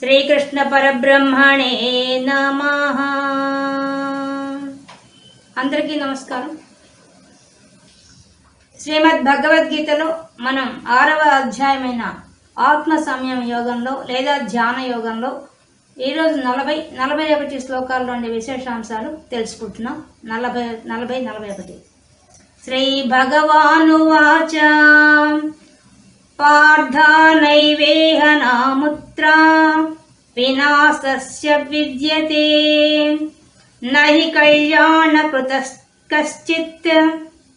శ్రీకృష్ణ పరబ్రహ్మణే నమ. అందరికీ నమస్కారం. శ్రీమద్ భగవద్గీతలో మనం ఆరవ అధ్యాయమైన ఆత్మ సంయమ యోగంలో లేదా ధ్యాన యోగంలో ఈరోజు నలభై నలభై ఒకటి శ్లోకాల్లోని విశేషాంశాలు తెలుసుకుంటున్నాం. నలభై నలభై నలభై ఒకటి. శ్రీ భగవానువాచ పార్థానైవేహ पार्धा नैवेहना मुत्रा विना विद्यते। न हि कल्याण कृत कश्चित्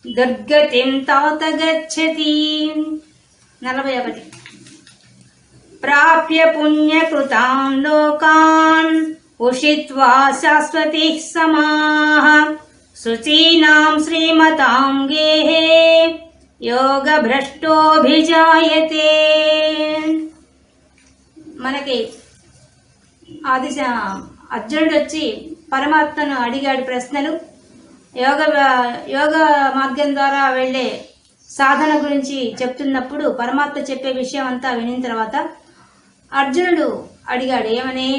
दुर्गतिं तौत गच्छति। प्राप्य पुण्यकृतान् लोकान् उषित्वा शाश्वती समाः। शुचीनाम् गेहे యోగభ్రష్టోభిజాయతే. మనకి ఆది అర్జునుడు వచ్చి పరమాత్మను అడిగాడు ప్రశ్నలు. యోగ యోగ మార్గం ద్వారా వెళ్ళే సాధన గురించి చెప్తున్నప్పుడు పరమాత్మ చెప్పే విషయం అంతా వినిన తర్వాత అర్జునుడు అడిగాడు ఏమని?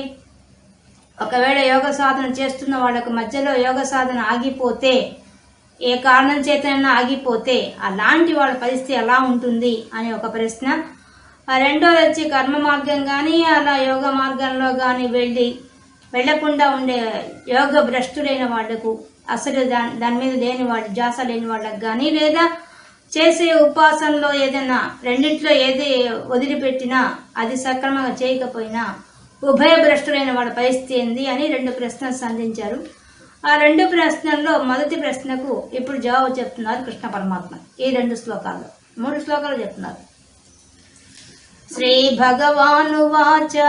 ఒకవేళ యోగ సాధన చేస్తున్న వాళ్ళకు మధ్యలో యోగ సాధన ఆగిపోతే ఏ కారణం చేతనైనా ఆగిపోతే అలాంటి వాళ్ళ పరిస్థితి ఎలా ఉంటుంది అనే ఒక ప్రశ్న. రెండోది వచ్చి కర్మ మార్గం కానీ అలా యోగ మార్గంలో కానీ వెళ్ళి వెళ్ళకుండా ఉండే యోగ భ్రష్టులైన వాళ్ళకు అసలు దాని దాని మీద లేని వాళ్ళు జాస లేని వాళ్ళకి కానీ లేదా చేసే ఉపాసనలో ఏదైనా రెండిట్లో ఏది వదిలిపెట్టినా అది సక్రమంగా చేయకపోయినా ఉభయ భ్రష్టులైన వాళ్ళ పరిస్థితి ఏంది అని రెండు ప్రశ్నలు సంధించారు. ఆ రెండు ప్రశ్నల్లో మొదటి ప్రశ్నకు ఇప్పుడు జవాబు చెప్తున్నారు కృష్ణ పరమాత్మ ఈ రెండు శ్లోకాల్లో. మూడు శ్లోకాలు చెప్తున్నారు. శ్రీ భగవాను వాచ.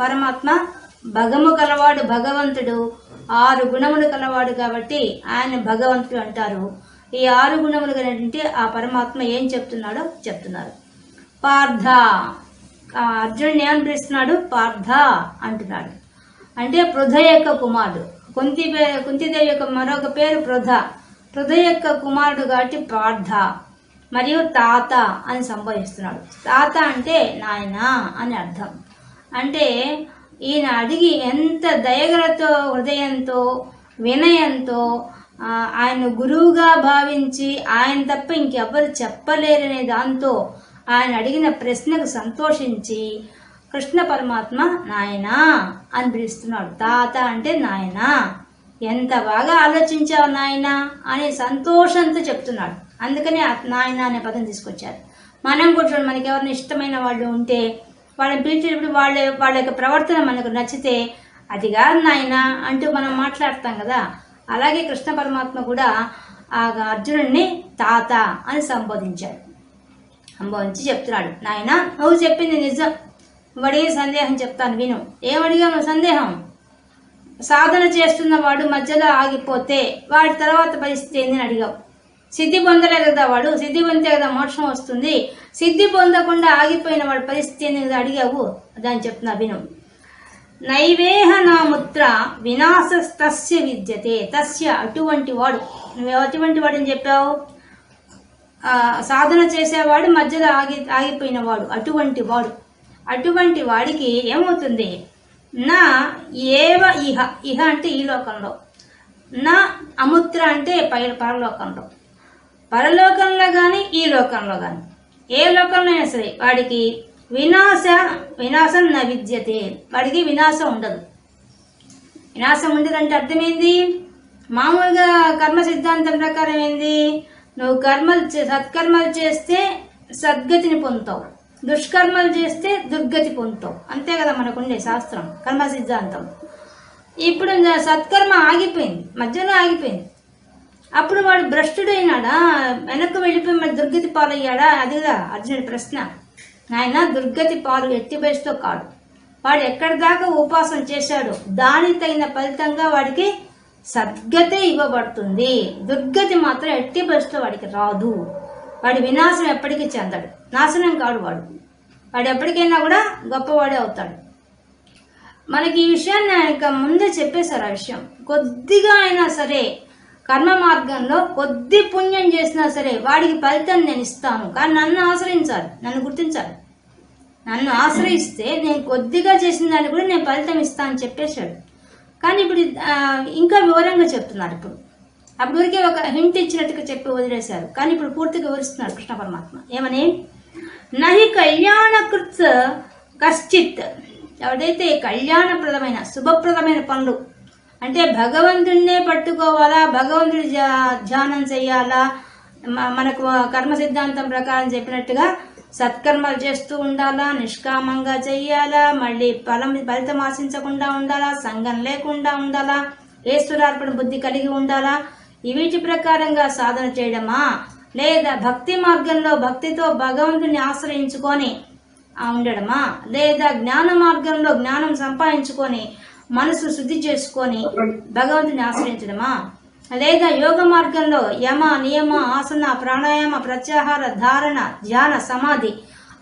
పరమాత్మ భగము కలవాడు భగవంతుడు ఆరు గుణములు కలవాడు కాబట్టి ఆయన భగవంతుడు అంటారు. ఈ ఆరు గుణములు కలిగితే ఆ పరమాత్మ ఏం చెప్తున్నాడో చెప్తున్నారు. పార్థ. ఆ అర్జునుడిని ఏమని పార్థ అంటున్నాడు. అంటే హృదయ యొక్క కుమారుడు. కుంతి పే- కుంతిదేవి యొక్క మరొక పేరు పృథ పృథ యొక్క కుమారుడు కాబట్టి పార్థ. మరియు తాత అని సంబోధిస్తున్నాడు. తాత అంటే నాయన అని అర్థం. అంటే ఈయన అడిగి ఎంత దయగలతో హృదయంతో వినయంతో ఆయన గురువుగా భావించి ఆయన తప్ప ఇంకెవ్వరు చెప్పలేరనే దాంతో ఆయన అడిగిన ప్రశ్నకు సంతోషించి కృష్ణ పరమాత్మ నాయనా అని పిలుస్తున్నాడు. తాత అంటే నాయనా. ఎంత బాగా ఆలోచించావు నాయనా అని సంతోషంతో చెప్తున్నాడు. అందుకనే నాయన అనే పదం తీసుకొచ్చారు. మనం కూడా మనకి ఎవరిని ఇష్టమైన వాళ్ళు ఉంటే వాళ్ళని పిలిచేటప్పుడు వాళ్ళ వాళ్ళ యొక్క ప్రవర్తన మనకు నచ్చితే అది కాదు నాయన అంటూ మనం మాట్లాడతాం కదా. అలాగే కృష్ణ పరమాత్మ కూడా ఆ అర్జునుడిని తాత అని సంబోధించాడు. సంబోధించి చెప్తున్నాడు. నాయన నువ్వు చెప్పింది నిజం. వాడి సందేహం చెప్తాను విను. ఏమడిగాము నువ్వు సందేహం? సాధన చేస్తున్న వాడు మధ్యలో ఆగిపోతే వాడి తర్వాత పరిస్థితి ఏందని అడిగావు. సిద్ధి పొందలేదు కదా వాడు సిద్ధి పొందితే కదా మోక్షం వస్తుంది. సిద్ధి పొందకుండా ఆగిపోయిన వాడి పరిస్థితి ఏంది కదా అడిగావు. దాన్ని చెప్తున్నా విను. నైవేహ నాముత్ర వినాశ తస్య విద్యతే. తస్య అటువంటి వాడు. నువ్వు అటువంటి వాడని చెప్పావు? సాధన చేసేవాడు మధ్యలో ఆగి ఆగిపోయిన వాడు అటువంటి వాడు. అటువంటి వాడికి ఏమవుతుంది? నా ఏవ ఇహ ఇహ అంటే ఈ లోకంలో. నా అముత్ర అంటే పై పరలోకంలో. పరలోకంలో కానీ ఈ లోకంలో కానీ ఏ లోకంలో అయినా సరే వాడికి వినాశ వినాశం నా విద్యతే వాడికి వినాశం ఉండదు. వినాశం ఉండదంటే అర్థమైంది? మామూలుగా కర్మ సిద్ధాంతం ప్రకారం ఏంది? నువ్వు కర్మలు చే- సత్కర్మలు చేస్తే సద్గతిని పొందుతావు. దుష్కర్మలు చేస్తే దుర్గతి పొందుతావు అంతే కదా మనకుండే శాస్త్రం కర్మ సిద్ధాంతం. ఇప్పుడు సత్కర్మ ఆగిపోయింది మధ్యలో ఆగిపోయింది. అప్పుడు వాడు భ్రష్టుడైనాడా వెనక్కి వెళ్ళిపోయి మరి దుర్గతి పాలయ్యాడా? అదిగా అర్జునుడి ప్రశ్న. ఆయన దుర్గతి పాలు ఎట్టి బయసుతో కాడు. వాడు ఎక్కడి దాకా ఉపాసన చేశాడు దాని తగిన ఫలితంగా వాడికి సద్గతే ఇవ్వబడుతుంది. దుర్గతి మాత్రం ఎట్టి బయసుతో వాడికి రాదు. వాడి వినాశం ఎప్పటికీ చెందడు. నాశనం కాడు వాడు. వాడు ఎప్పటికైనా కూడా గొప్పవాడే అవుతాడు. మనకి ఈ విషయాన్ని ఆయన ముందే చెప్పేశారు ఆ విషయం. కొద్దిగా అయినా సరే కర్మ మార్గంలో కొద్ది పుణ్యం చేసినా సరే వాడికి ఫలితం నేను ఇస్తాను. కానీ నన్ను ఆశ్రయించాలి. నన్ను గుర్తించాలి. నన్ను ఆశ్రయిస్తే నేను కొద్దిగా చేసిన దాన్ని కూడా నేను ఫలితం ఇస్తాను అని చెప్పేశాడు. కానీ ఇప్పుడు ఇంకా వివరంగా చెప్తున్నారు ఇప్పుడు. అప్పుడు ఊరికే ఒక హింట్ ఇచ్చినట్టుగా చెప్పి వదిలేశారు. కానీ ఇప్పుడు పూర్తిగా వివరిస్తున్నాడు కృష్ణ పరమాత్మ. ఏమని? నహి కళ్యాణకృత్ కశ్చిత్. ఎవడైతే కళ్యాణప్రదమైన శుభప్రదమైన పనులు అంటే భగవంతుడినే పట్టుకోవాలా భగవంతుడి ధ్యానం చేయాలా మ- మనకు కర్మ సిద్ధాంతం ప్రకారం చెప్పినట్టుగా సత్కర్మలు చేస్తూ ఉండాలా నిష్కామంగా చెయ్యాలా మళ్ళీ ఫలం ఫలితం ఆశించకుండా ఉండాలా సంఘం లేకుండా ఉండాలా ఈశ్వరార్పణ బుద్ధి కలిగి ఉండాలా వీటి ప్రకారంగా సాధన చేయడమా? లేదా భక్తి మార్గంలో భక్తితో భగవంతుని ఆశ్రయించుకొని ఉండడమా? లేదా జ్ఞాన మార్గంలో జ్ఞానం సంపాదించుకొని మనసు శుద్ధి చేసుకొని భగవంతుని ఆశ్రయించడమా? లేదా యోగ మార్గంలో యమ నియమ ఆసన ప్రాణాయామ ప్రత్యాహార ధారణ ధ్యాన సమాధి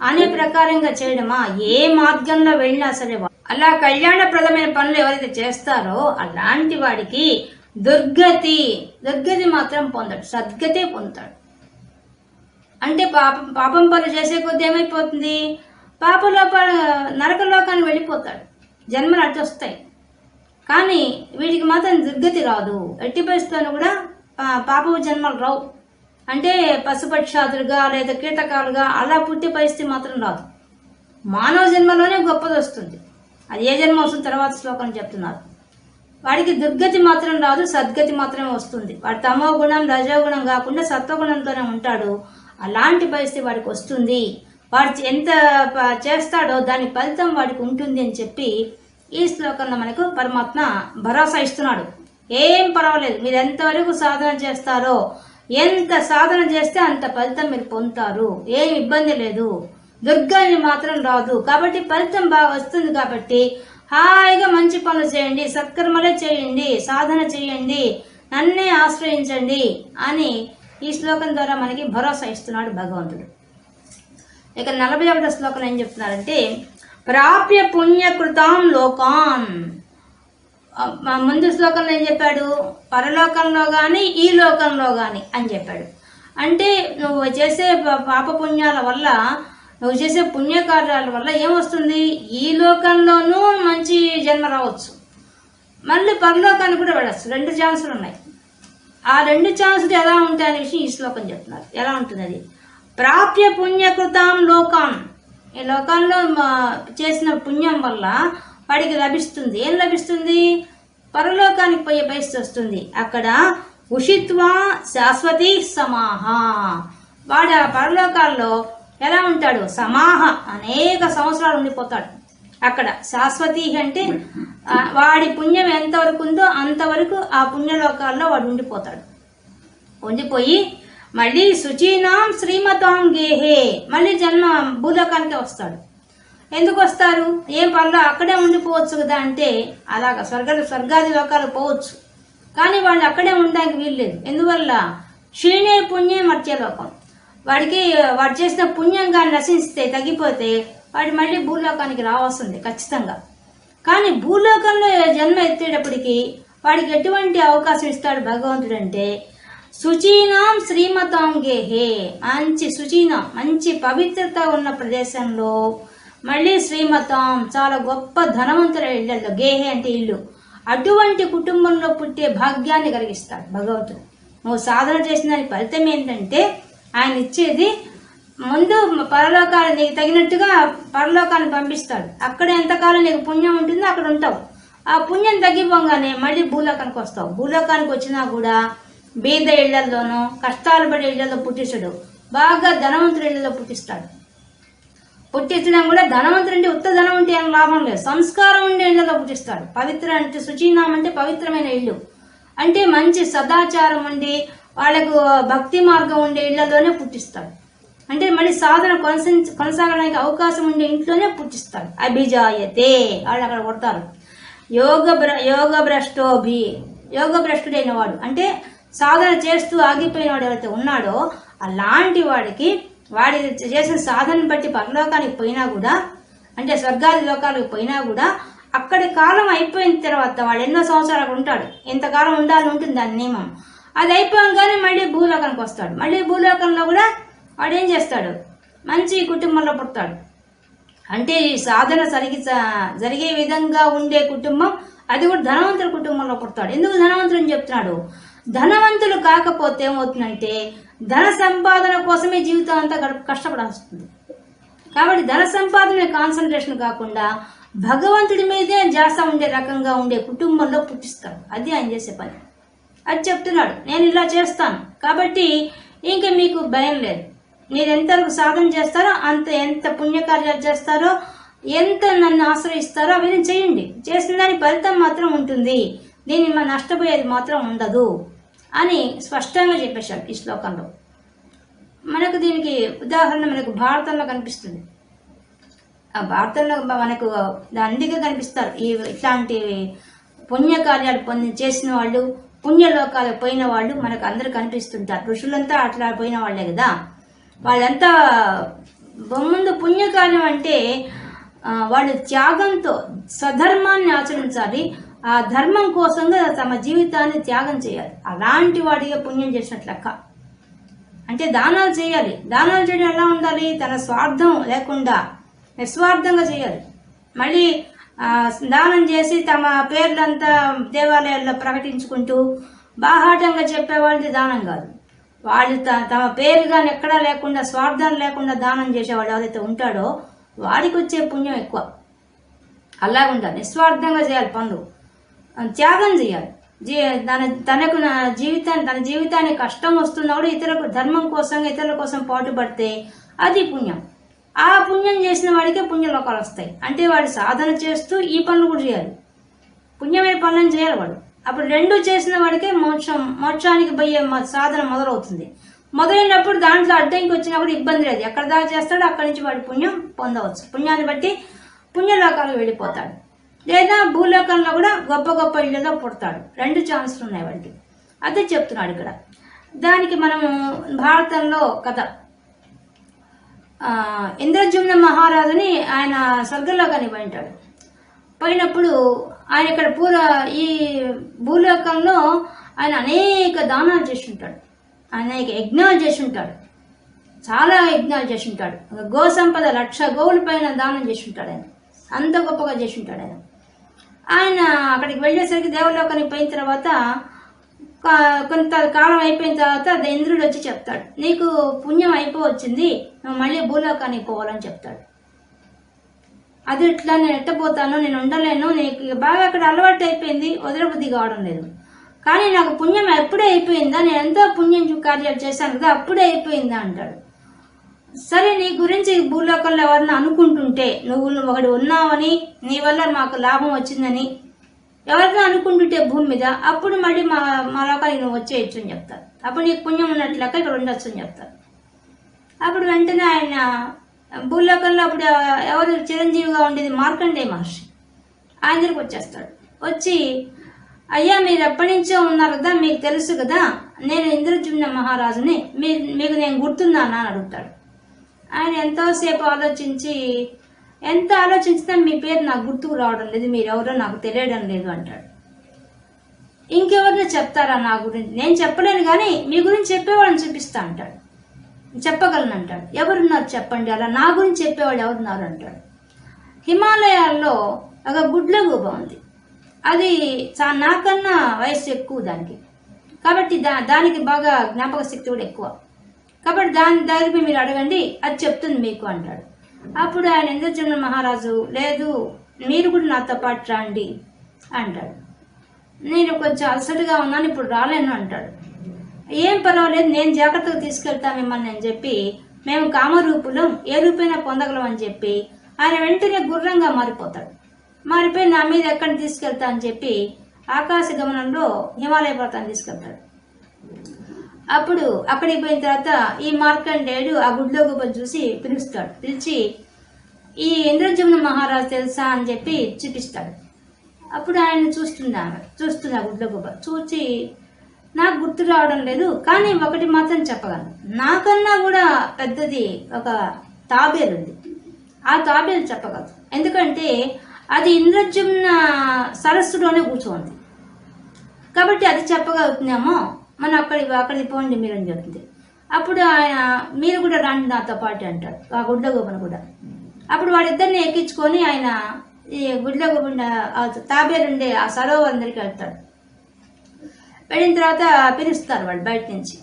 అనే ప్రకారంగా చేయడమా? ఏ మార్గంలో వెళ్ళినా సరే అలా కళ్యాణప్రదమైన పనులు ఎవరైతే చేస్తారో అలాంటి వాడికి దుర్గతి. దుర్గతి మాత్రం పొందడు. సద్గతే పొందుతాడు. అంటే పాపం పాపం పనులు చేసే కొద్ది ఏమైపోతుంది? పాపలోప నరకలోకాన్ని వెళ్ళిపోతాడు. జన్మలు అటు వస్తాయి. కానీ వీడికి మాత్రం దుర్గతి రాదు. ఎట్టి పరిస్థితుల్లో కూడా ఆ, పాపపు జన్మలు రావు. అంటే పశుపక్షాదులుగా లేదా కీటకాలుగా అలా పుట్టే పరిస్థితి మాత్రం రాదు. మానవ జన్మలోనే గొప్పది వస్తుంది అది ఏ జన్మ వస్తుంది? తర్వాత శ్లోకం చెప్తున్నారు. వాడికి దుర్గతి మాత్రం రాదు సద్గతి మాత్రమే వస్తుంది. వాడు తమో గుణం రజోగుణం కాకుండా సత్వగుణంతోనే ఉంటాడు. అలాంటి పరిస్థితి వాడికి వస్తుంది. వాడు ఎంత ప- చేస్తాడో దాని ఫలితం వాడికి ఉంటుంది అని చెప్పి ఈ శ్లోకంలో మనకు పరమాత్మ భరోసా ఇస్తున్నాడు. ఏం పర్వాలేదు మీరు ఎంతవరకు సాధన చేస్తారో ఎంత సాధన చేస్తే అంత ఫలితం మీరు పొందుతారు. ఏం ఇబ్బంది లేదు. దుర్గాన్ని మాత్రం రాదు. కాబట్టి ఫలితం బాగా వస్తుంది కాబట్టి హాయిగా మంచి పనులు చేయండి సత్కర్మలే చేయండి సాధన చేయండి నన్నే ఆశ్రయించండి అని ఈ శ్లోకం ద్వారా మనకి భరోసా ఇస్తున్నాడు భగవంతుడు. ఇక నలభై ఒకటో శ్లోకం ఏం చెప్తున్నారంటే ప్రాప్య పుణ్యకృతాం లోకాన్ ముందు శ్లోకంలో ఏం చెప్పాడు? పరలోకంలో కానీ ఈ లోకంలో కానీ అని చెప్పాడు. అంటే నువ్వు చేసే పాపపుణ్యాల పాప పుణ్యాల వల్ల నువ్వు చేసే పుణ్యకార్యాల వల్ల ఏమొస్తుంది? ఈ లోకంలోనూ మంచి జన్మ రావచ్చు. మళ్ళీ పరలోకానికి కూడా వెళ్ళచ్చు. రెండు ఛాన్సులు ఉన్నాయి. ఆ రెండు ఛాన్సులు ఎలా ఉంటాయనే విషయం ఈ శ్లోకం చెప్తున్నారు. ఎలా ఉంటుంది అది? ప్రాప్య పుణ్యకృతాం లోకం. ఈ లోకంలో మా- చేసిన పుణ్యం వల్ల వాడికి లభిస్తుంది. ఏం లభిస్తుంది? పరలోకానికి పోయే పరిస్థితి వస్తుంది. అక్కడ ఉషిత్వా శాశ్వతి సమాహ. వాడు ఆ పరలోకాల్లో ఎలా ఉంటాడు? సమాహ. అనేక సంవత్సరాలు ఉండిపోతాడు. అక్కడ శాశ్వతి అంటే వాడి పుణ్యం ఎంతవరకు ఉందో అంతవరకు ఆ పుణ్యలోకాల్లో వాడు ఉండిపోతాడు. ఉండిపోయి మళ్ళీ శుచీనాం శ్రీమతాం గేహే మళ్ళీ జన్మ భూలోకానికి వస్తాడు. ఎందుకు వస్తారు? ఏం పనులు? అక్కడే ఉండిపోవచ్చు కదా అంటే అలాగ స్వర్గ స్వర్గాది లోకాలు పోవచ్చు. కానీ వాళ్ళు అక్కడే ఉండడానికి వీల్లేదు. ఎందువల్ల? క్షీణే పుణ్యే మర్త్యలోకం. వాడికి వాడు చేసిన పుణ్యం కానీ నశిస్తే తగ్గిపోతే వాడు మళ్ళీ భూలోకానికి రావాల్సింది ఖచ్చితంగా. కానీ భూలోకంలో జన్మ ఎత్తేటప్పటికి వాడికి ఎటువంటి అవకాశం ఇస్తాడు భగవంతుడు అంటే శుచీనాం శ్రీమతాం గేహే. మంచి శుచీనం మంచి పవిత్రత ఉన్న ప్రదేశంలో మళ్ళీ శ్రీమతం చాలా గొప్ప ధనవంతుల ఇళ్ళల్లో గేహే అంటే ఇల్లు. అటువంటి కుటుంబంలో పుట్టే భాగ్యాన్ని కలిగిస్తాడు భగవంతుడు. నువ్వు సాధన చేసిన దాని ఫలితం ఏంటంటే ఆయన ఇచ్చేది ముందు పరలోకాలు నీకు తగినట్టుగా పరలోకాన్ని పంపిస్తాడు. అక్కడ ఎంతకాలం నీకు పుణ్యం ఉంటుందో అక్కడ ఉంటావు. ఆ పుణ్యం తగ్గిపోగానే మళ్ళీ భూలోకానికి వస్తావు. భూలోకానికి వచ్చినా కూడా బీద ఇళ్ళల్లోనూ కష్టాలు పడే ఇళ్ళలో పుట్టిస్తాడు. బాగా ధనవంతుడి ఇళ్ళలో పుట్టిస్తాడు. పుట్టించడం కూడా ధనవంతుడు అంటే ఉత్త ధనం ఉంటే ఏం లాభం లేదు. సంస్కారం ఉండే ఇళ్ళలో పుట్టిస్తాడు. పవిత్ర అంటే శుచీనామంటే పవిత్రమైన ఇల్లు. అంటే మంచి సదాచారం ఉండి వాళ్ళకు భక్తి మార్గం ఉండే ఇళ్ళలోనే పుట్టిస్తాడు. అంటే మళ్ళీ సాధన కొనసా కొనసాగడానికి అవకాశం ఉండే ఇంట్లోనే పుట్టిస్తాడు. అభిజాయతే. వాళ్ళు అక్కడ కొడతారు. యోగ భ్ర యోగ భ్రష్టోభి. యోగ భ్రష్టుడైన వాడు. అంటే సాధన చేస్తూ ఆగిపోయిన వాడు ఎవరైతే ఉన్నాడో అలాంటి వాడికి వాడి చేసిన సాధన బట్టి పరలోకానికి పోయినా కూడా అంటే స్వర్గాది లోకాలకు పోయినా కూడా అక్కడి కాలం అయిపోయిన తర్వాత వాడు ఎన్నో సంవత్సరాలు ఉంటాడు. ఎంతకాలం ఉండాలని ఉంటుంది దాని నియమం. అది అయిపోగానే మళ్ళీ భూలోకానికి వస్తాడు. మళ్ళీ భూలోకంలో కూడా వాడు ఏం చేస్తాడు? మంచి కుటుంబంలో పుడతాడు. అంటే ఈ సాధన జరిగి జరిగే విధంగా ఉండే కుటుంబం అది కూడా ధనవంతుల కుటుంబంలో పుడతాడు. ఎందుకు ధనవంతుడు అని చెప్తున్నాడు? ధనవంతులు కాకపోతే ఏమవుతుందంటే ధన సంపాదన కోసమే జీవితం అంతా గడప కష్టపడాల్సి వస్తుంది కాబట్టి ధన సంపాదన కాన్సన్ట్రేషన్ కాకుండా భగవంతుడి మీదే జాస ఉండే రకంగా ఉండే కుటుంబంలో పుట్టిస్తాడు అది ఆయన చేసే పని. అది చెప్తున్నాడు. నేను ఇలా చేస్తాను. కాబట్టి ఇంకా మీకు భయం లేదు. మీరు ఎంతవరకు సాధన చేస్తారో అంత ఎంత పుణ్యకార్యాలు చేస్తారో ఎంత నన్ను ఆశ్రయిస్తారో అవి చేయండి. చేసిన దాని ఫలితం మాత్రం ఉంటుంది. దీన్ని మన నష్టపోయేది మాత్రం ఉండదు అని స్పష్టంగా చెప్పేశాడు ఈ శ్లోకంలో. మనకు దీనికి ఉదాహరణ మనకు భారతంలో కనిపిస్తుంది. ఆ భారతంలో మనకు దండిగా కనిపిస్తారు. ఈ ఇట్లాంటి పుణ్యకార్యాలు పొంది చేసిన వాళ్ళు పుణ్యలోకాలు పోయిన వాళ్ళు మనకు అందరు కనిపిస్తుంటారు. ఋషులంతా అట్లా పోయిన వాళ్ళే కదా. వాళ్ళంతా ముందు పుణ్యకార్యం అంటే వాళ్ళు త్యాగంతో స్వధర్మాన్ని ఆచరించాలి. ఆ ధర్మం కోసంగా తమ జీవితాన్ని త్యాగం చేయాలి. అలాంటి వాడిగా పుణ్యం చేసినట్లు లెక్క అంటే దానాలు చేయాలి. దానాలు చేయడం ఎలా ఉండాలి? తన స్వార్థం లేకుండా నిస్వార్థంగా చేయాలి. మళ్ళీ దానం చేసి తమ పేర్లంతా దేవాలయాల్లో ప్రకటించుకుంటూ బాహాటంగా చెప్పేవాళ్ళది దానం కాదు. వాళ్ళు త- తమ పేరు కానీ ఎక్కడా లేకుండా స్వార్థం లేకుండా దానం చేసేవాడు ఎవరైతే ఉంటాడో వాడికి వచ్చే పుణ్యం ఎక్కువ. అలా ఉండాలి నిస్వార్థంగా చేయాలి పనులు. త్యాగం చేయాలి. జీ తన తనకు జీవితాన్ని తన జీవితానికి కష్టం వస్తున్నప్పుడు ఇతరులకు ధర్మం కోసం ఇతరుల కోసం పాటుపడితే అది పుణ్యం. ఆ పుణ్యం చేసిన వాడికే పుణ్యలోకాలు వస్తాయి. అంటే వాడు సాధన చేస్తూ ఈ పనులు కూడా చేయాలి. పుణ్యమైన పనులను చేయాలి వాడు. అప్పుడు రెండు చేసిన వాడికే మోక్షం మోక్షానికి పోయే సాధన మొదలవుతుంది. మొదలైనప్పుడు దాంట్లో అడ్డంకి వచ్చినప్పుడు ఇబ్బంది లేదు. ఎక్కడ దాకా చేస్తాడో అక్కడి నుంచి వాడి పుణ్యం పొందవచ్చు. పుణ్యాన్ని బట్టి పుణ్యలోకాలకు వెళ్ళిపోతాడు. లేదా భూలోకంలో కూడా గొప్ప గొప్ప ఇళ్ళలో పుడతాడు. రెండు ఛాన్సులు ఉన్నాయి వాడికి. అదే చెప్తున్నాడు ఇక్కడ. దానికి మనము భారతంలో కథ. ఇంద్రజుమ్న మహారాజుని ఆయన స్వర్గంలో కనిపోయింటాడు పోయినప్పుడు ఆయన ఇక్కడ పూర ఈ భూలోకంలో ఆయన అనేక దానాలు చేసి ఉంటాడు అనేక యజ్ఞాలు చేసి ఉంటాడు చాలా యజ్ఞాలు చేసి ఉంటాడు ఒక గో సంపద లక్ష గోవుల పైన దానం చేసి ఆయన. అంత గొప్పగా చేసి ఆయన. ఆయన అక్కడికి వెళ్ళేసరికి దేవలోకానికి పోయిన తర్వాత కా- కొంత కాలం అయిపోయిన తర్వాత ఇంద్రుడు వచ్చి చెప్తాడు. నీకు పుణ్యం అయిపోవచ్చింది నువ్వు మళ్ళీ భూలోకానికి పోవాలని చెప్తాడు. అది ఇట్లా నేను ఎట్టపోతాను నేను ఉండలేను నీకు బాగా అక్కడ అలవాటు అయిపోయింది వదలబుద్ధి కావడం లేదు. కానీ నాకు పుణ్యం ఎప్పుడే అయిపోయిందా? నేను ఎంతో పుణ్యం కార్యాలు చేశాను కదా అప్పుడే అయిపోయిందా అంటాడు. సరే నీ గురించి భూలోకంలో ఎవరిని అనుకుంటుంటే నువ్వు ఒకటి ఉన్నావని నీ వల్ల మాకు లాభం వచ్చిందని ఎవరైనా అనుకుంటుంటే భూమి మీద అప్పుడు మళ్ళీ మా మా లోకానికి నువ్వు వచ్చేయచ్చు అని చెప్తారు. అప్పుడు నీకు పుణ్యం ఉన్నట్లక ఇక్కడ ఉండొచ్చు అని చెప్తారు. అప్పుడు వెంటనే ఆయన భూలోకంలో అప్పుడు ఎవరు చిరంజీవిగా ఉండేది మార్కండే మహర్షి. ఆయన దగ్గరికి వచ్చేస్తాడు. వచ్చి అయ్యా మీరు ఎప్పటి నుంచో ఉన్నారు కదా మీకు తెలుసు కదా నేను ఇంద్రజుమ్న మహారాజుని మీ మీకు నేను గుర్తున్నానా? అని అడుగుతాడు. ఆయన ఎంతోసేపు ఆలోచించి ఎంత ఆలోచించినా మీ పేరు నాకు గుర్తుకు రావడం లేదు మీరు ఎవరో నాకు తెలియడం లేదు అంటాడు. ఇంకెవరిని చెప్తారా నా గురించి? నేను చెప్పలేను కానీ మీ గురించి చెప్పేవాళ్ళని చూపిస్తా అంటాడు. చెప్పగలను అంటాడు. ఎవరున్నారు చెప్పండి అలా నా గురించి చెప్పేవాళ్ళు ఎవరున్నారు అంటాడు. హిమాలయాల్లో ఒక గుడ్ల గూబ ఉంది. అది చా- నాకన్నా వయసు ఎక్కువ దానికి. కాబట్టి దా దానికి బాగా జ్ఞాపక శక్తి కూడా ఎక్కువ. కాబట్టి దాని దగ్గర మీరు అడగండి అది చెప్తుంది మీకు అంటాడు. అప్పుడు ఆయన ఇంద్రజమున మహారాజు? లేదు మీరు కూడా నాతో పాటు రండి అంటాడు. నేను కొంచెం అలసటగా ఉన్నాను ఇప్పుడు రాలేను అంటాడు. ఏం పర్వాలేదు నేను జాగ్రత్తగా తీసుకెళ్తా మిమ్మల్ని అని చెప్పి మేము కామరూపులం ఏ రూపైనా పొందగలం అని చెప్పి ఆయన వెంటనే గుర్రంగా మారిపోతాడు. మారిపోయి నా మీద ఎక్కడ తీసుకెళ్తా అని చెప్పి ఆకాశ గమనంలో హిమాలయ పర్వతాన్ని తీసుకెళ్తాడు. అప్పుడు అక్కడికి పోయిన తర్వాత ఈ మార్కండేయుడు ఆ గుడ్లో గుబ్బ చూసి పిలుస్తాడు. పిలిచి ఈ ఇంద్రజమున మహారాజు తెలుసా? అని చెప్పి చూపిస్తాడు. అప్పుడు ఆయన చూస్తుంది? చూస్తున్నా చూస్తుంది గుడ్ల చూచి నాకు గుర్తు రావడం లేదు కానీ ఒకటి మాత్రం చెప్పగలను. నాకన్నా కూడా పెద్దది ఒక తాబేలు ఉంది. ఆ తాబేలు చెప్పగలదు ఎందుకంటే అది ఇంద్రజమున సరస్సులోనే కూర్చోంది. కాబట్టి అది చెప్పగలుగుతున్నామో మనం అక్కడి అక్కడికి పోండి మీరు అని చెప్తుంది అప్పుడు ఆయన మీరు కూడా రండి నాతో పాటు అంటాడు ఆ గుడ్ల గోపను కూడా. అప్పుడు వాడిద్దరిని ఎక్కించుకొని ఆయన ఈ గుడిలో తాబేలుండే ఆ సరోవరం దగ్గరికి వెళ్తాడు. వెళ్ళిన తర్వాత పిలుస్తారు వాళ్ళు బయట నుంచి.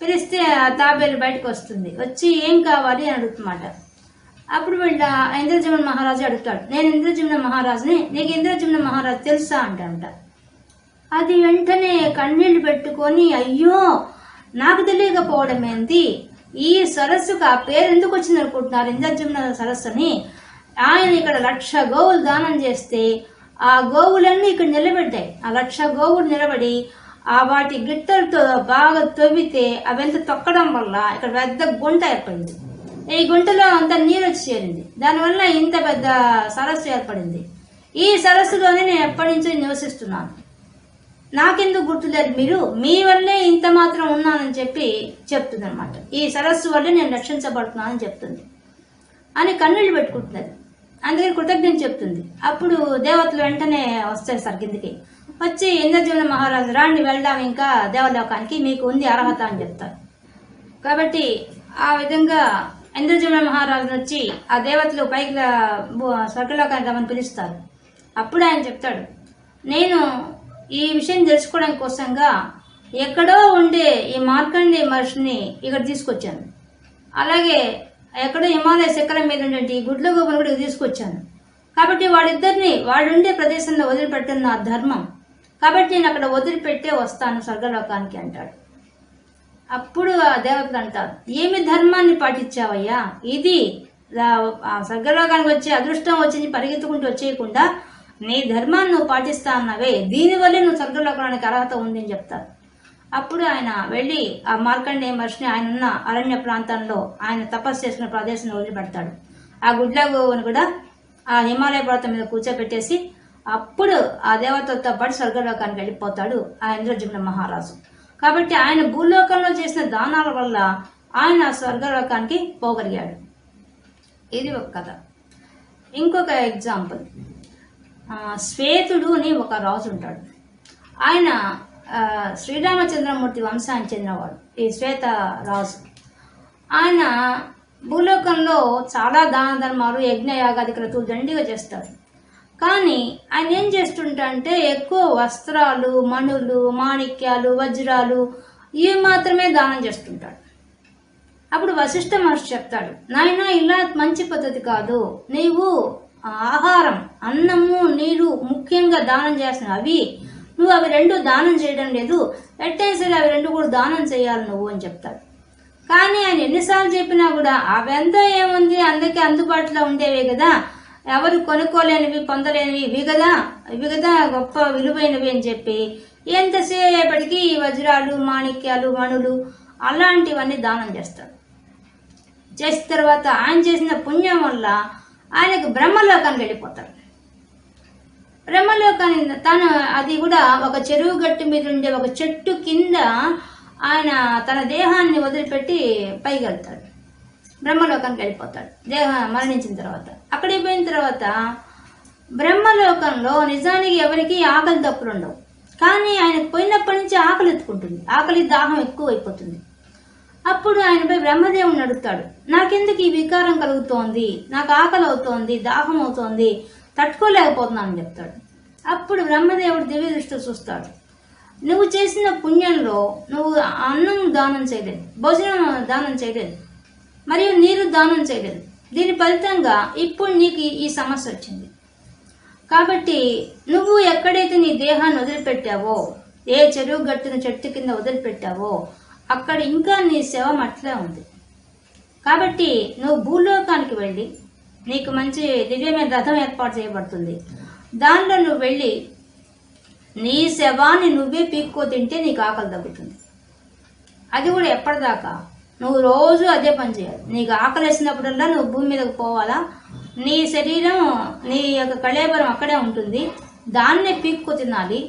పిలిస్తే ఆ తాబేలు బయటకు వస్తుంది. వచ్చి ఏం కావాలి అని అడుగుతున్నమాట అప్పుడు వీళ్ళ ఇంద్రజమున మహారాజు అడుగుతాడు నేను ఇంద్రజమున మహారాజుని నీకు ఇంద్రజమున మహారాజు తెలుసా అంటంట అది వెంటనే కన్నీళ్ళు పెట్టుకొని అయ్యో నాకు తెలియకపోవడం ఏంటి ఈ సరస్సుకు ఆ పేరు ఎందుకు వచ్చింది అనుకుంటున్నారు ఇంద్రజమున సరస్సుని? ఆయన ఇక్కడ లక్ష గోవులు దానం చేస్తే ఆ గోవులన్నీ ఇక్కడ నిలబడ్డాయి. ఆ లక్ష గోవులు నిలబడి ఆ వాటి గిట్టలతో బాగా తవ్వితే అవంత తొక్కడం వల్ల ఇక్కడ పెద్ద గుంట ఏర్పడింది. ఈ గుంటలో అంత నీరు వచ్చి చేరింది. దానివల్ల ఇంత పెద్ద సరస్సు ఏర్పడింది. ఈ సరస్సులోనే నేను ఎప్పటి నుంచో నివసిస్తున్నాను. నాకెందుకు గుర్తులేదు మీరు? మీ వల్లే ఇంత మాత్రం ఉన్నానని చెప్పి చెప్తుంది అనమాట ఈ సరస్సు వల్లే నేను రక్షించబడుతున్నానని చెప్తుంది. అని కన్నీళ్ళు పెట్టుకుంటున్నది. అందుకని కృతజ్ఞత చెప్తుంది. అప్పుడు దేవతలు వెంటనే వస్తారు సార్ కిందికి. వచ్చి ఇంద్రజీవన మహారాజు రాణి వెళ్దాం ఇంకా దేవలోకానికి మీకు ఉంది అర్హత అని చెప్తారు. కాబట్టి ఆ విధంగా ఇంద్రజీవన మహారాజును వచ్చి ఆ దేవతలు పైకి స్వర్గలోకానికి రమ్మని పిలుస్తారు. అప్పుడు ఆయన చెప్తాడు నేను ఈ విషయం తెలుసుకోవడం కోసంగా ఎక్కడో ఉండే ఈ మార్కండే మహర్షిని ఇక్కడ తీసుకొచ్చాను. అలాగే ఎక్కడో హిమాలయ శిఖరం మీద ఉండే గుడ్ల గోపను కూడా తీసుకొచ్చాను. కాబట్టి వాళ్ళిద్దరిని వాళ్ళుండే ప్రదేశంలో వదిలిపెట్టడం నా ధర్మం. కాబట్టి నేను అక్కడ వదిలిపెట్టే వస్తాను స్వర్గలోకానికి అంటాడు. అప్పుడు ఆ దేవతలు అంటారు ఏమి ధర్మాన్ని పాటించావయ్యా? ఇది ఆ స్వర్గలోకానికి వచ్చే అదృష్టం వచ్చింది పరిగెత్తుకుంటూ వచ్చేయకుండా నీ ధర్మాన్ని నువ్వు పాటిస్తా అన్నవే దీనివల్లే నువ్వు స్వర్గలోకానికి అర్హత ఉందని చెప్తారు. అప్పుడు ఆయన వెళ్ళి ఆ మార్కండేయ మహర్షిని ఆయన ఉన్న అరణ్య ప్రాంతంలో ఆయన తపస్సు చేసుకున్న ప్రదేశంలో వదిలిపెడతాడు. ఆ గుడ్లగోవుని కూడా ఆ హిమాలయ పర్వతం మీద కూర్చోబెట్టేసి అప్పుడు ఆ దేవతలతో పాటు స్వర్గలోకానికి వెళ్ళిపోతాడు ఆ ఇంద్రజుమ్న మహారాజు. కాబట్టి ఆయన భూలోకంలో చేసిన దానాల వల్ల ఆయన ఆ స్వర్గలోకానికి పోగలిగాడు. ఇది ఒక కథ. ఇంకొక ఎగ్జాంపుల్ శ్వేతుడు అని ఒక రాజు ఉంటాడు. ఆయన శ్రీరామచంద్రమూర్తి వంశానికి చెందినవాడు ఈ శ్వేత రాజు. ఆయన భూలోకంలో చాలా దాన ధర్మాలు యజ్ఞ యాగాది క్రతువులు దండిగా చేస్తారు. కానీ ఆయన ఏం చేస్తుంటే ఎక్కువ వస్త్రాలు మణులు మాణిక్యాలు వజ్రాలు ఇవి మాత్రమే దానం చేస్తుంటాడు. అప్పుడు వశిష్ఠ మహర్షి చెప్తాడు నాయన ఇలా మంచి పద్ధతి కాదు. నీవు ఆహారం అన్నము నీరు ముఖ్యంగా దానం చేస్తున్నావు అవి నువ్వు అవి రెండు దానం చేయడం లేదు. ఎట్టయినా సరే అవి రెండు కూడా దానం చేయాలి నువ్వు అని చెప్తాడు. కానీ ఆయన ఎన్నిసార్లు చెప్పినా కూడా అవంతా ఏముంది? అందరికీ అందుబాటులో ఉండేవే కదా. ఎవరు కొనుక్కోలేనివి పొందలేనివి ఇవి కదా. ఇవి కదా గొప్ప విలువైనవి అని చెప్పి ఎంతసేపటికి ఈ వజ్రాలు మాణిక్యాలు మణులు అలాంటివన్నీ దానం చేస్తాడు. చేసిన తర్వాత ఆయన చేసిన పుణ్యం వల్ల ఆయనకు బ్రహ్మలోకానికి వెళ్ళిపోతాడు. బ్రహ్మలోకాన్ని తను అది కూడా ఒక చెరువు గట్టు మీద ఉండే ఒక చెట్టు కింద ఆయన తన దేహాన్ని వదిలిపెట్టి పైకి వెళ్తాడు. బ్రహ్మలోకానికి వెళ్ళిపోతాడు. దేహ మరణించిన తర్వాత. అక్కడికి పోయిన తర్వాత బ్రహ్మలోకంలో నిజానికి ఎవరికి ఆకలి తప్పులు ఉండవు కానీ ఆయనకు పోయినప్పటి నుంచి ఆకలి ఎత్తుకుంటుంది. ఆకలి దాహం ఎక్కువ అయిపోతుంది అప్పుడు ఆయనపై బ్రహ్మదేవుని అడుగుతాడు నాకెందుకు ఈ వికారం కలుగుతోంది? నాకు ఆకలి అవుతోంది దాహం అవుతోంది తట్టుకోలేకపోతున్నాను చెప్తాడు. అప్పుడు బ్రహ్మదేవుడు దివ్య దృష్టి చూస్తాడు. నువ్వు చేసిన పుణ్యంలో నువ్వు అన్నం దానం చేయలేదు భోజనం దానం చేయలేదు మరియు నీరు దానం చేయలేదు. దీని ఫలితంగా ఇప్పుడు నీకు ఈ- సమస్య వచ్చింది. కాబట్టి నువ్వు ఎక్కడైతే నీ దేహాన్ని వదిలిపెట్టావో ఏ చెరువు గట్టిన చెట్టు కింద వదిలిపెట్టావో అక్కడ ఇంకా నీ శవం అట్లే ఉంది. కాబట్టి నువ్వు భూలోకానికి వెళ్ళి నీకు మంచి దివ్యమైన రథం ఏర్పాటు చేయబడుతుంది. దానిలో నువ్వు వెళ్ళి నీ శవాన్ని నువ్వే పీక్కో తింటే నీకు ఆకలి తగ్గుతుంది. అది కూడా ఎప్పటిదాకా. నువ్వు రోజు అదే పని చేయాలి. నీకు ఆకలి వేసినప్పుడల్లా నువ్వు భూమి మీదకి పోవాలా? నీ శరీరం నీ యొక్క కళేబరం అక్కడే ఉంటుంది. దాన్నే పీక్కు తినాలి.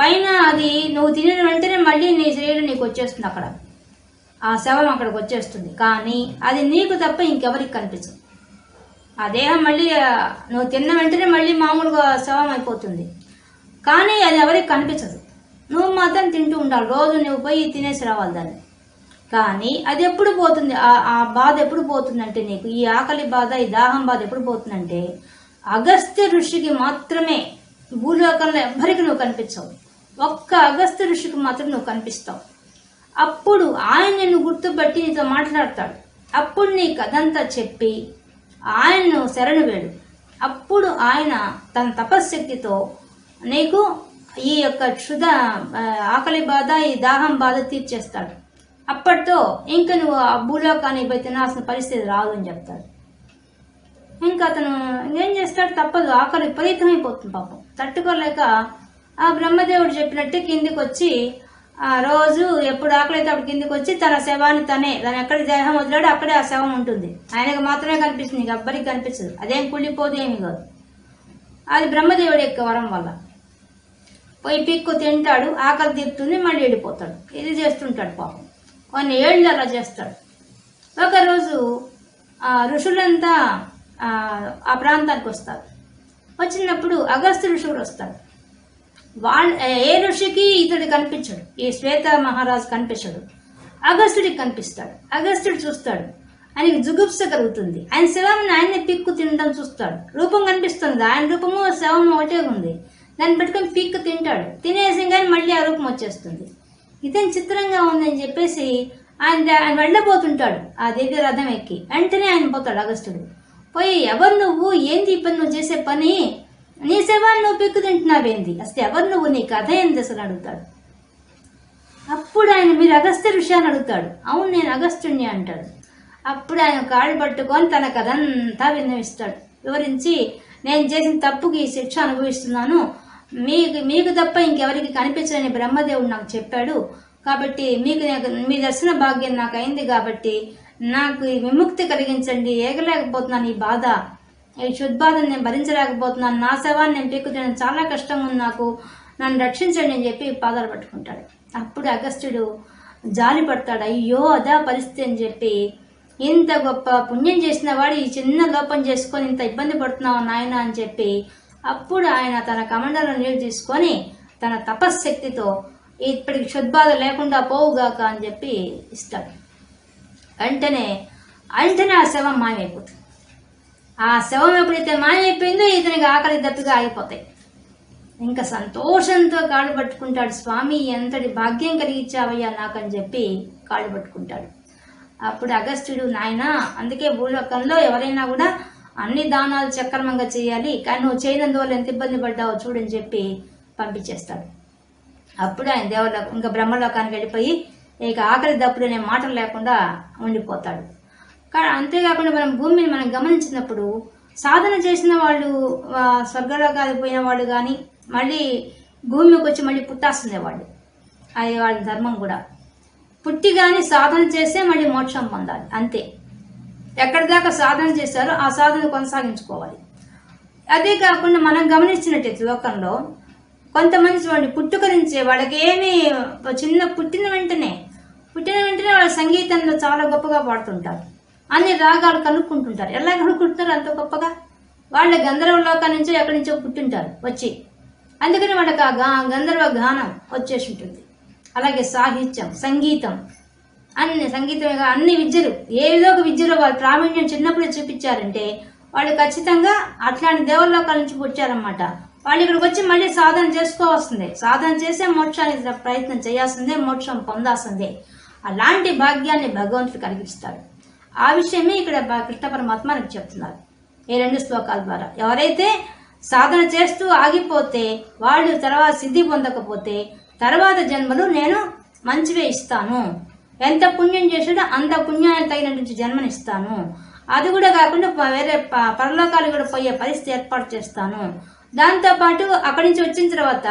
పైన అది నువ్వు తినిన వెంటనే మళ్ళీ నీ శరీరం నీకు వచ్చేస్తుంది అక్కడ. ఆ శవం అక్కడికి వచ్చేస్తుంది. కానీ అది నీకు తప్ప ఇంకెవరికి కనిపించదు. ఆ దేహం మళ్ళీ నువ్వు తిన్న వెంటనే మళ్ళీ మామూలుగా శవం అయిపోతుంది. కానీ అది ఎవరికి కనిపించదు. నువ్వు మాత్రం తింటూ ఉండాలి. రోజు నువ్వు పోయి తినేసి రావాలి దాన్ని. కానీ అది ఎప్పుడు పోతుంది? ఆ ఆ బాధ ఎప్పుడు పోతుందంటే నీకు? ఈ ఆకలి బాధ ఈ దాహం బాధ ఎప్పుడు పోతుందంటే అగస్త్య ఋషికి మాత్రమే. భూలోకంలో ఎవ్వరికి నువ్వు కనిపించవు. ఒక్క అగస్త్య ఋషికి మాత్రం నువ్వు కనిపిస్తావు. అప్పుడు ఆయన నిన్ను గుర్తుపట్టి నీతో మాట్లాడతాడు. అప్పుడు నీ కథంతా చెప్పి ఆయన్ను శరణు వేడు. అప్పుడు ఆయన తన తపశ్శక్తితో నీకు ఈ యొక్క క్షుద ఆకలి బాధ ఈ దాహం బాధ తీర్చేస్తాడు. అప్పటితో ఇంక నువ్వు ఆ భూలోకానికి పోయి తినాల్సిన పరిస్థితి రాదు అని చెప్తాడు. ఇంకా అతను ఏం చేస్తాడు? తప్పదు. ఆకలి విపరీతమైపోతుంది పాపం. తట్టుకోలేక ఆ బ్రహ్మదేవుడు చెప్పినట్టు కిందికి వచ్చి రోజు ఎప్పుడు ఆకలి అయితే అప్పుడు కిందికి వచ్చి తన శవాన్ని తనే తను ఎక్కడ దేహం వదిలాడో అక్కడే ఆ శవం ఉంటుంది. ఆయనకు మాత్రమే కనిపిస్తుంది గబ్బరికి కనిపిస్తుంది కనిపించదు. అదేం కుళ్ళిపోదు ఏమి కాదు. అది బ్రహ్మదేవుడి యొక్క వరం వల్ల. పోయి పిక్కు తింటాడు ఆకలి తీరుతుంది మళ్ళీ వెళ్ళిపోతాడు. ఇది చేస్తుంటాడు పాపం. కొన్ని ఏళ్ళు అలా చేస్తాడు. ఒకరోజు ఆ ఋషులంతా ఆ, ప్రాంతానికి వస్తారు. వచ్చినప్పుడు అగస్త్య ఋషుడు వస్తారు. వాళ్ళ ఏ ఋషికి ఇతడు కనిపించడు ఈ శ్వేత మహారాజు కనిపించడు. అగస్త్యుడికి కనిపిస్తాడు అగస్త్యుడు చూస్తాడు. ఆయనకి జుగుప్స కలుగుతుంది. ఆయన శవం ఆయన్ని పిక్కు తినడం చూస్తాడు. రూపం కనిపిస్తుంది. ఆయన రూపము శవం ఒకటే ఉంది. దాన్ని పెట్టుకొని పిక్కు తింటాడు. తినేసి కానీ మళ్ళీ ఆ రూపం వచ్చేస్తుంది. ఇతని చిత్రంగా ఉందని చెప్పేసి ఆయన ఆయన వెళ్ళబోతుంటాడు. ఆ దివ్య రథం ఎక్కి. వెంటనే ఆయన పోతాడు అగస్త్యుడు పోయి ఎవరు నువ్వు? ఏంది ఈ నువ్వు చేసే పని? నీ శవాన్ని నువ్వు పిక్కు తింటున్నావేంది? అసలు ఎవరు నువ్వు? నీ కథ ఏంది అసలు అడుగుతాడు. అప్పుడు ఆయన మీరు అగస్త్య విషయాన్ని అడుగుతాడు. అవును నేను అగస్త్యుణ్ణి అంటాడు. అప్పుడు ఆయన కాళ్ళు పట్టుకొని తన కథంతా విన్నవిస్తాడు. వివరించి నేను చేసిన తప్పుకి ఈ శిక్ష అనుభవిస్తున్నాను. మీకు మీకు తప్ప ఇంకెవరికి కనిపించని బ్రహ్మదేవుడు నాకు చెప్పాడు. కాబట్టి మీకు మీ దర్శన భాగ్యం నాకు అయింది కాబట్టి నాకు విముక్తి కలిగించండి. ఏగలేకపోతున్నాను ఈ బాధ. ఈ క్షుద్బాధను నేను భరించలేకపోతున్నాను. నా శవాన్ని నేను పీక్కుతాను చాలా కష్టంగా ఉంది నాకు. నన్ను రక్షించండి అని చెప్పి పాదాలు పట్టుకుంటాడు. అప్పుడు అగస్త్యుడు జాలి పడతాడు. అయ్యో అదా పరిస్థితి అని చెప్పి ఇంత గొప్ప పుణ్యం చేసిన వాడు ఈ చిన్న లోపం చేసుకొని ఇంత ఇబ్బంది పడుతున్నావు నాయన అని చెప్పి అప్పుడు ఆయన తన కమండలో నీళ్ళు తీసుకొని తన తపశ్శక్తితో ఇప్పటికి క్షుద్బాధ లేకుండా పోవుగాక అని చెప్పి ఇస్తాడు. వెంటనే వెంటనే ఆ శవం మాయమైపోతుంది. ఆ శవం ఎప్పుడైతే మాయమైపోయిందో ఇతనికి ఆకలి దప్పిగా ఆగిపోతాయి. ఇంకా సంతోషంతో కాళ్ళు పట్టుకుంటాడు స్వామి ఎంతటి భాగ్యం కలిగించావయ్యా నాకని చెప్పి కాళ్ళు పట్టుకుంటాడు. అప్పుడు అగస్త్యుడు నాయన అందుకే భూలోకంలో ఎవరైనా కూడా అన్ని దానాలు సక్రమంగా చేయాలి కానీ నువ్వు చేయనందువల్ల ఎంత ఇబ్బంది పడ్డావో చూడని చెప్పి పంపించేస్తాడు. అప్పుడు ఆయన దేవలోకం ఇంకా బ్రహ్మలోకానికి వెళ్ళిపోయి ఇక ఆకలి దప్పుడు అనే మాటలు లేకుండా ఉండిపోతాడు. కానీ అంతేకాకుండా మనం భూమిని మనం గమనించినప్పుడు సాధన చేసిన వాళ్ళు స్వర్గలోకాలు పోయిన వాళ్ళు కానీ మళ్ళీ భూమికి వచ్చి మళ్ళీ పుట్టాల్సిందే వాళ్ళు. అది వాళ్ళ ధర్మం కూడా. పుట్టి కానీ సాధన చేస్తే మళ్ళీ మోక్షం పొందాలి. అంతే. ఎక్కడి దాకా సాధన చేశారో ఆ సాధన కొనసాగించుకోవాలి. అదే కాకుండా మనం గమనించినట్టయితే లోకంలో కొంతమంది చూడండి పుట్టుకరించే వాళ్ళకి ఏమి చిన్న పుట్టిన వెంటనే పుట్టిన వెంటనే వాళ్ళ సంగీతంలో చాలా గొప్పగా పాడుతుంటారు. అన్ని రాగాలు కనుక్కుంటుంటారు. ఎలా కనుక్కుంటున్నారు? అంత గొప్పగా? వాళ్ళ గంధర్వ లోకం నుంచో ఎక్కడి నుంచో పుట్టింటారు వచ్చి. అందుకని వాళ్ళకి ఆ గా గంధర్వ గానం వచ్చేసి ఉంటుంది. అలాగే సాహిత్యం సంగీతం. అన్ని సంగీతం అన్ని విద్యలు ఏదో ఒక విద్యలో వాళ్ళు ప్రావీణ్యం చిన్నప్పుడే చూపించారంటే వాళ్ళు ఖచ్చితంగా అట్లాంటి దేవలోకాల నుంచి వచ్చారన్నమాట వాళ్ళు ఇక్కడికి వచ్చి మళ్ళీ సాధన చేసుకోవాల్సిందే. సాధన చేసే మోక్షానికి ప్రయత్నం చేయాల్సిందే మోక్షం పొందాల్సిందే. అలాంటి భాగ్యాన్ని భగవంతుడు కలిగిస్తాడు. ఆ విషయమే ఇక్కడ కృష్ణ పరమాత్మ మనకు చెప్తున్నారు. ఈ రెండు శ్లోకాల ద్వారా. ఎవరైతే సాధన చేస్తూ ఆగిపోతే వాళ్ళు తర్వాత సిద్ధి పొందకపోతే తర్వాత జన్మలు నేను మంచివే ఇస్తాను. ఎంత పుణ్యం చేసాడో అంత పుణ్యాన్ని తగినటువంటి జన్మనిస్తాను అది కూడా కాకుండా వేరే పరలోకాలు కూడా పోయే పరిస్థితి ఏర్పాటు చేస్తాను. దాంతోపాటు అక్కడి నుంచి వచ్చిన తర్వాత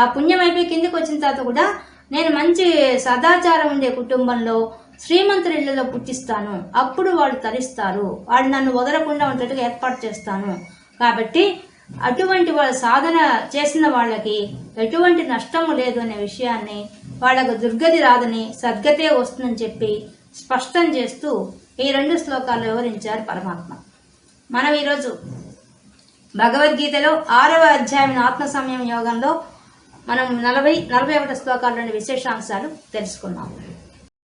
ఆ పుణ్యం అయిపోయి కిందకి వచ్చిన తర్వాత కూడా నేను మంచి సదాచారం ఉండే కుటుంబంలో శ్రీమంతుల ఇళ్ళలో పుట్టిస్తాను. అప్పుడు వాళ్ళు తరిస్తారు. వాళ్ళు నన్ను వదలకుండా ఉండేట్టుగా ఏర్పాటు చేస్తాను. కాబట్టి అటువంటి వాళ్ళ సాధన చేసిన వాళ్ళకి ఎటువంటి నష్టము లేదు అనే విషయాన్ని వాళ్ళకు దుర్గతి రాదని సద్గతే వస్తుందని చెప్పి స్పష్టం చేస్తూ ఈ రెండు శ్లోకాలు వివరించారు పరమాత్మ. మనం ఈరోజు భగవద్గీతలో ఆరవ అధ్యాయం ఆత్మ సమయం యోగంలో మనం నలభై నలభై ఒకటి శ్లోకాల్లోని విశేషాంశాలు తెలుసుకున్నాము.